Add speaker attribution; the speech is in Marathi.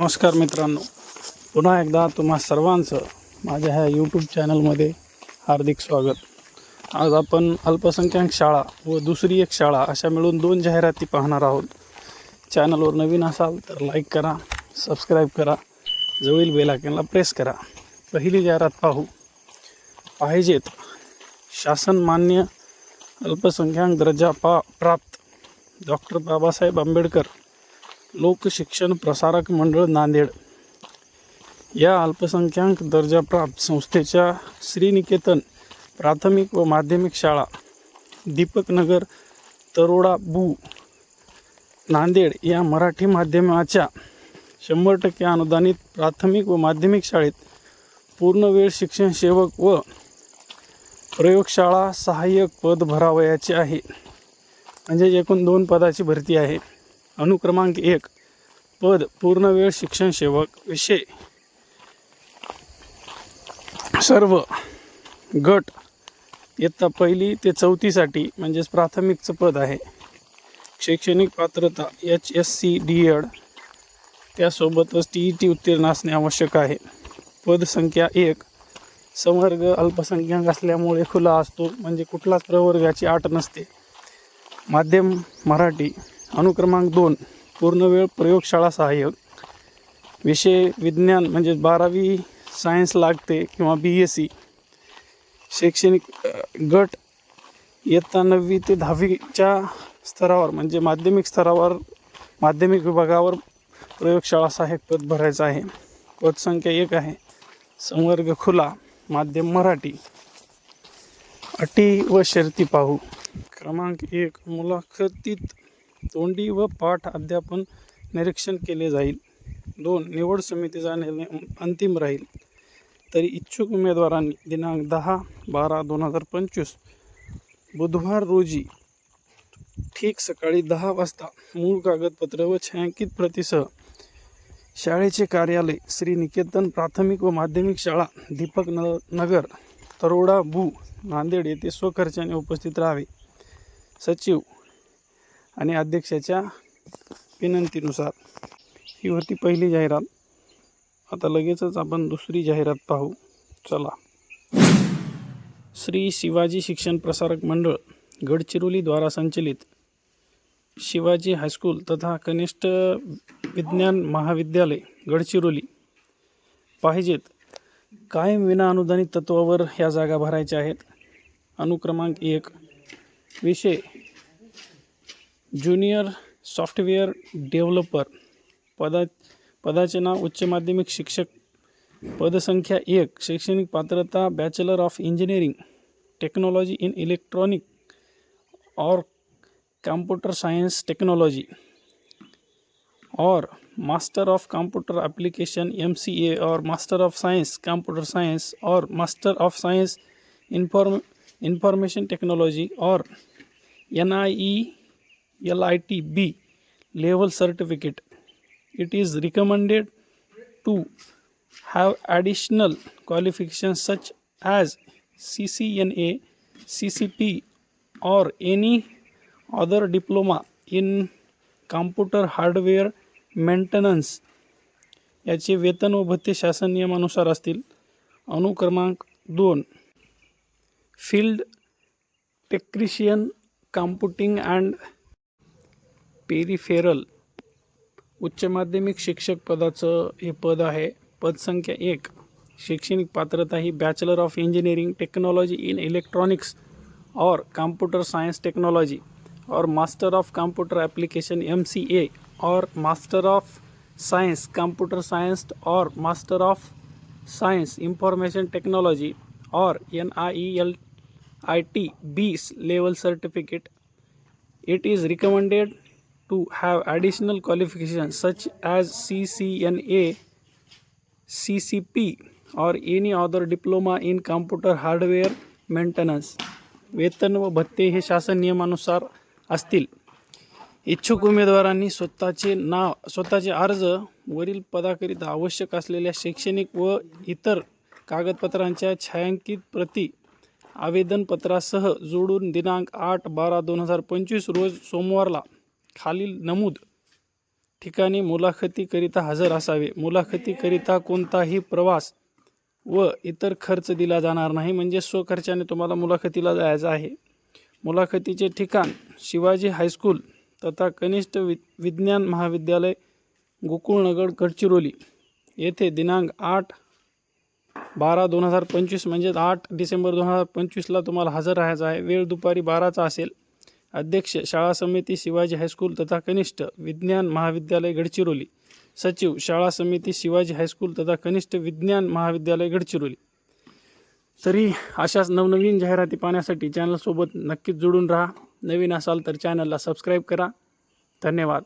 Speaker 1: नमस्कार मित्रांनो. पुन्हा एकदा तुम्हा सर्वांचं माझ्या ह्या यूट्यूब चॅनलमध्ये हार्दिक स्वागत. आज आपण अल्पसंख्याक शाळा व दुसरी एक शाळा अशा मिळून दोन जाहिराती पाहणार आहोत. चॅनलवर नवीन असाल तर लाईक करा सबस्क्राईब करा जवळील बेलायकनला प्रेस करा. पहिली जाहिरात पाहू. पाहिजेत शासन मान्य अल्पसंख्याक दर्जा पा प्राप्त. डॉक्टर बाबासाहेब आंबेडकर. लोकशिक्षण प्रसारक मंडळ नांदेड या अल्पसंख्याक दर्जाप्राप्त संस्थेच्या श्रीनिकेतन प्राथमिक व माध्यमिक शाळा दीपकनगर तरोडा बू नांदेड या मराठी माध्यमाच्या शंभर टक्के अनुदानित प्राथमिक व माध्यमिक शाळेत पूर्णवेळ शिक्षण सेवक व प्रयोगशाळा सहाय्यक पद भरावयाचे आहे. म्हणजे एकूण दोन पदाची भरती आहे. अनुक्रमांक एक पद पूर्णवेळ शिक्षण सेवक विषय. सर्व गट इयत्ता पहिली ते चौथीसाठी म्हणजेच प्राथमिकचं पद आहे. शैक्षणिक पात्रता H S C D Ed त्यासोबतच टी ई टी उत्तीर्ण असणे आवश्यक आहे. पदसंख्या एक संवर्ग अल्पसंख्याक असल्यामुळे खुला असतो म्हणजे कुठलाच प्रवर्गाची आट नसते. माध्यम मराठी. अनुक्रमांक दोन पूर्णवेळ प्रयोगशाळा सहाय्यक. विषय विज्ञान म्हणजे बारावी सायन्स लागते किंवा बी एस सी शैक्षणिक गट इयत्ता नववी ते दहावीच्या स्तरावर म्हणजे माध्यमिक स्तरावर माध्यमिक विभागावर प्रयोगशाळा सहाय्यक पद भरायचं आहे. पदसंख्या एक आहे. संवर्ग खुला माध्यम मराठी. अटी व शर्ती पाहू. क्रमांक एक मुलाखतीत तोंडी व पाठ अध्यापन निरीक्षण केले जाईल. दोन निवड समितीचा निर्णय अंतिम राहील. तरी इच्छुक उमेदवारांनी दिनांक दहा बारा दोन हजार पंचवीस बुधवार रोजी ठीक सकाळी दहा वाजता मूळ कागदपत्र व छायांकित प्रतीसह शाळेचे कार्यालय श्री निकेतन प्राथमिक व माध्यमिक शाळा दीपक न नगर तरोडा भू नांदेड येथे स्वखर्चाने उपस्थित राहावे. सचिव आणि अध्यक्षाच्या विनंतीनुसार ही होती पहिली जाहिरात. आता लगेचच आपण दुसरी जाहिरात पाहू. चला. श्री शिवाजी शिक्षण प्रसारक मंडळ गडचिरोलीद्वारा संचलित शिवाजी हायस्कूल तथा कनिष्ठ विज्ञान महाविद्यालय गडचिरोली. पाहिजेत कायम विना अनुदानित तत्वावर ह्या जागा भरायच्या आहेत. अनुक्रमांक एक. विषय ज्युनियर सॉफ्टवेअर डेव्हलपर पदा पदाचे नाव उच्च माध्यमिक शिक्षक पदसंख्या एक शैक्षणिक पात्रता bachelor of engineering technology in electronic और कॉम्प्युटर सायन्स टेक्नॉलॉजी और master of computer application M C A और master of science computer science और master of science inform information technology और N I E L I T B level certificate it is recommended to have additional qualification such as C C N A C C P or any other diploma in computer hardware maintenance याचे वेतन व भत्ते शासन नियमानुसार असतील. अनुक्रमांक दोन. Field technician computing and. Peripheral उच्च माध्यमिक शिक्षक पदाचं हे पद आहे. पदसंख्या एक. शैक्षणिक पात्रता ही bachelor of engineering technology in electronics और कंप्यूटर सायन्स टेक्नॉलॉजी और master of computer application M C A और master of science computer science और master of science information technology और N I E L I T B level certificate it is recommended to have additional qualifications such as CCNA, CCP, or any other diploma in computer hardware maintenance वेतन व भत्ते हे शासन नियमानुसार असतील. इच्छुक उमेदवारांनी स्वतःचे नाव स्वतःचे अर्ज वरील पदाकरिता आवश्यक असलेल्या शैक्षणिक व इतर कागदपत्रांच्या छायांकित प्रती आवेदनपत्रासह जोडून दिनांक आठ बारा दोन हजार पंचवीस रोज सोमवारला खालील नमूद. ठिकाणी मुलाखतीकरिता हजर असावे. मुलाखतीकरिता कोणताही प्रवास व इतर खर्च दिला जाणार नाही. म्हणजे स्वखर्चाने तुम्हाला मुलाखतीला जायचं आहे. मुलाखतीचे ठिकाण शिवाजी हायस्कूल तथा कनिष्ठ वि विज्ञान महाविद्यालय गोकुळनगर गडचिरोली. येथे दिनांक आठ बारा दोन हजार पंचवीस म्हणजेच आठ डिसेंबर दोन हजार पंचवीसला तुम्हाला हजर राहायचं आहे. वेळ दुपारी बाराचा असेल. अध्यक्ष शाळा समिती शिवाजी हायस्कूल तथा कनिष्ठ विज्ञान महाविद्यालय गडचिरोली. सचिव शाळा समिती शिवाजी हायस्कूल तथा कनिष्ठ विज्ञान महाविद्यालय गडचिरोली. तरी अशाच नवनवीन जाहिराती पाहण्यासाठी चॅनलसोबत नक्कीच जोडून राहा. नवीन असाल तर चॅनलला सबस्क्राईब करा. धन्यवाद.